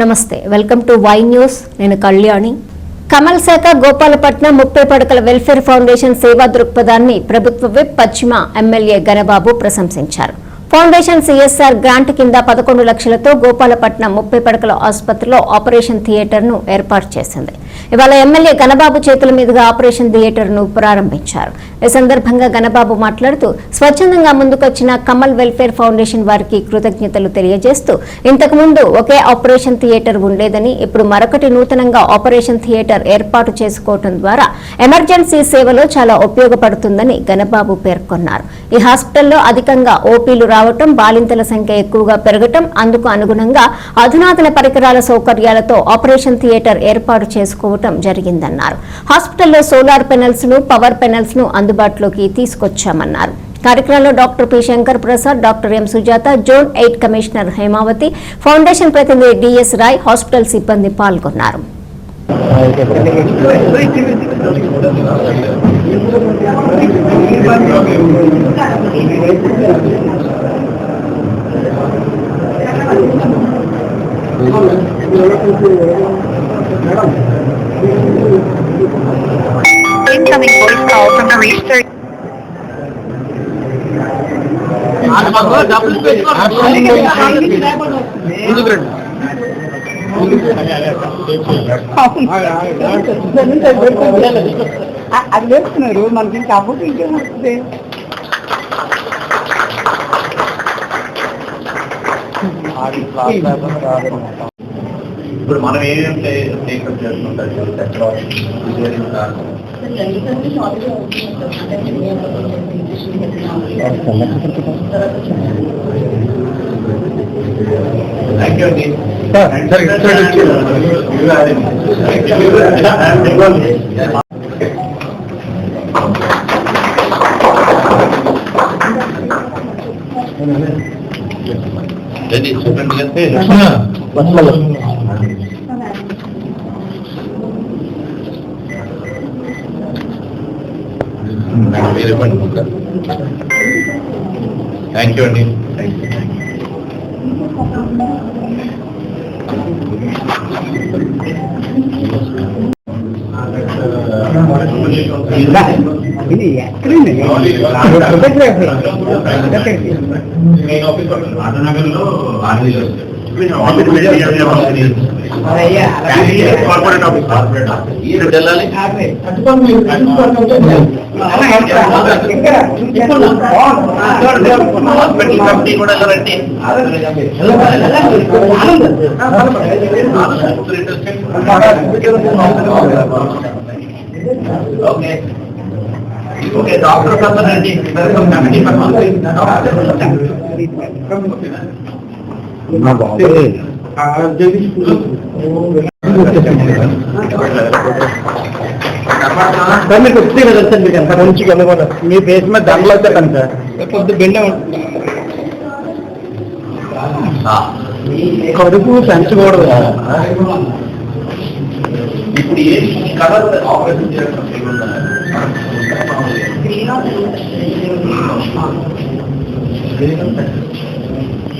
నమస్తే welcome to Y news. నేను కళ్యాణి. కమల్ శాఖ గోపాలపట్నం ముప్పై పడకల వెల్ఫేర్ ఫౌండేషన్ సేవా దృక్పథాన్ని ప్రభుత్వ విప్ పశ్చిమ ఎమ్మెల్యే గణబాబు ప్రశంసించారు. ఫౌండేషన్ సిఎస్ఆర్ గ్రాంట్ కింద పదకొండు లక్షలతో గోపాలపట్నం ముప్పై పడకల ఆసుపత్రిలో ఆపరేషన్ థియేటర్ను ఏర్పాటు చేసింది. ఇవాళ ఎమ్మెల్యే గణబాబు చేతుల మీదుగా ఆపరేషన్ థియేటర్ను ప్రారంభించారు. ఈ సందర్భంగా గణబాబు మాట్లాడుతూ స్వచ్ఛందంగా ముందుకొచ్చిన కమల్ వెల్ఫేర్ ఫౌండేషన్ వారికి కృతజ్ఞతలు తెలియజేస్తూ ఇంతకు ముందు ఒకే ఆపరేషన్ థియేటర్ ఉండేదని ఇప్పుడు మరొకటి నూతనంగా ఆపరేషన్ థియేటర్ ఏర్పాటు చేసుకోవడం ద్వారా ఎమర్జెన్సీ సేవలో చాలా ఉపయోగపడుతుందని గణబాబు పేర్కొన్నారు. ఈ హాస్పిటల్లో అధికంగా ఓపీలు రావటం బాలింతల సంఖ్య ఎక్కువగా పెరగటం అందుకు అనుగుణంగా అధునాతన పరికరాల సౌకర్యాలతో ఆపరేషన్ థియేటర్ ఏర్పాటు తీసుకోవటం జరిగిందన్నారు. హాస్పిటల్లో సోలార్ పెనల్స్ను పవర్ పెనల్స్ను అందుబాటులోకి తీసుకొచ్చామన్నారు. కార్యక్రమంలో doctor P. Shankar Prasad doctor M. Sujatha zone eight commissioner Hemavathi foundation ప్రతినిధి డిఎస్ రాయ్ హాస్పిటల్ సిబ్బంది పాల్గొన్నారు. Incoming research. అది వేస్తున్నారు మనకి ఇంకా అవ్వదు ఇంకేమొస్తుంది ఇప్పుడు మనం ఏమేమి టేకప్ చేస్తుంటాం టెక్నాలజీ చెప్పండి మీరు ఇవ్వండి థ్యాంక్ యూ అండి. థ్యాంక్ యూ ఇది ఎక్కడండి ఆఫీస్ ఆర్మీలో. కార్పొరేట్ ఆఫీస్ కార్పొరేట్ ఆఫీస్ ఈయన వెళ్ళాలి హాస్పిటల్ కమిటీ కూడా వెళ్ళాలండి ఓకే ఓకే డాక్టర్ వస్తారండి వెల్కమ్ కమిటీ మీకు వస్తే కదా సార్ మీకు ఎంత మంచిగా అనుకోండి మీ ఫేస్ మీద దండలు వచ్చాను సార్. పొద్దు బెండ కడుపు పెంచకూడదు. ఇప్పుడు ఏ కలర్ ఆపరేషన్ చేయడం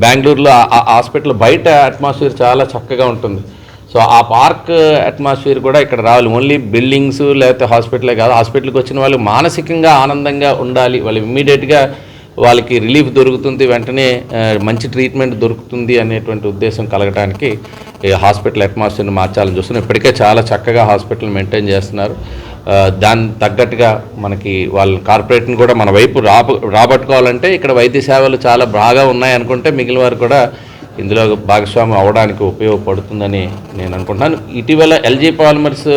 బెంగళూరులో హాస్పిటల్ బయట అట్మాస్ఫియర్ చాలా చక్కగా ఉంటుంది. సో ఆ పార్క్ అట్మాస్ఫియర్ కూడా ఇక్కడ రావాలి. ఓన్లీ బిల్డింగ్స్ లేకపోతే హాస్పిటలే కాదు. హాస్పిటల్కి వచ్చిన వాళ్ళు మానసికంగా ఆనందంగా ఉండాలి. వాళ్ళు ఇమ్మీడియట్గా వాళ్ళకి రిలీఫ్ దొరుకుతుంది. వెంటనే మంచి ట్రీట్మెంట్ దొరుకుతుంది అనేటువంటి ఉద్దేశం కలగడానికి ఈ హాస్పిటల్ అట్మాస్ఫియర్ని మార్చాలని చూస్తున్నాం. ఇప్పటికే చాలా చక్కగా హాస్పిటల్ మెయింటైన్ చేస్తున్నారు. దాని తగ్గట్టుగా మనకి వాళ్ళ కార్పొరేట్ని కూడా మన వైపు రాబ రాబట్టుకోవాలంటే ఇక్కడ వైద్య సేవలు చాలా బాగా ఉన్నాయనుకుంటే మిగిలిన వారు కూడా ఇందులో భాగస్వామి అవడానికి ఉపయోగపడుతుందని నేను అనుకుంటున్నాను. ఇటీవల ఎల్జీ పాలిమర్స్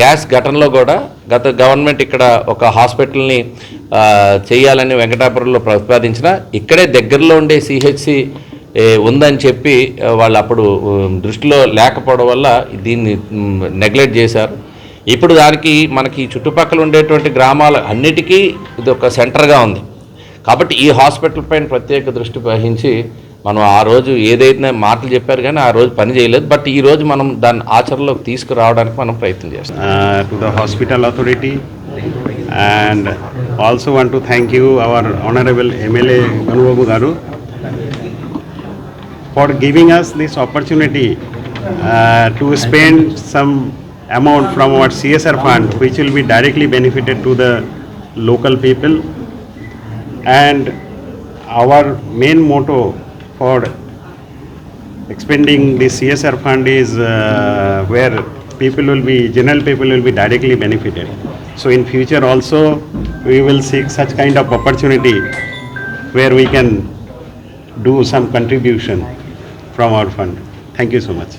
గ్యాస్ ఘటనలో కూడా గత గవర్నమెంట్ ఇక్కడ ఒక హాస్పిటల్ని చేయాలని వెంకటాపురంలో ప్రతిపాదించిన ఇక్కడే దగ్గరలో ఉండే సిహెచ్సి ఉందని చెప్పి వాళ్ళు అప్పుడు దృష్టిలో లేకపోవడం వల్ల దీన్ని నెగ్లెక్ట్ చేశారు. ఇప్పుడు దానికి మనకి చుట్టుపక్కల ఉండేటువంటి గ్రామాల అన్నిటికీ ఇది ఒక సెంటర్గా ఉంది. కాబట్టి ఈ హాస్పిటల్ పైన ప్రత్యేక దృష్టి వహించి మనం ఆ రోజు ఏదైతే మాటలు చెప్పారు కానీ ఆ రోజు పని చేయలేదు. బట్ ఈ రోజు మనం దాన్ని ఆచరణలోకి తీసుకురావడానికి మనం ప్రయత్నం చేస్తాం. Hospital authority and also want to thank you our honourable MLA Ganubabu garu for giving us this opportunity to spend some amount from our CSR fund which will be directly benefited to the local people and our main motto for expending the CSR fund is uh, where people will be, general people will be directly benefited. So in future also, we will seek such kind of opportunity where we can do some contribution from our fund. Thank you so much.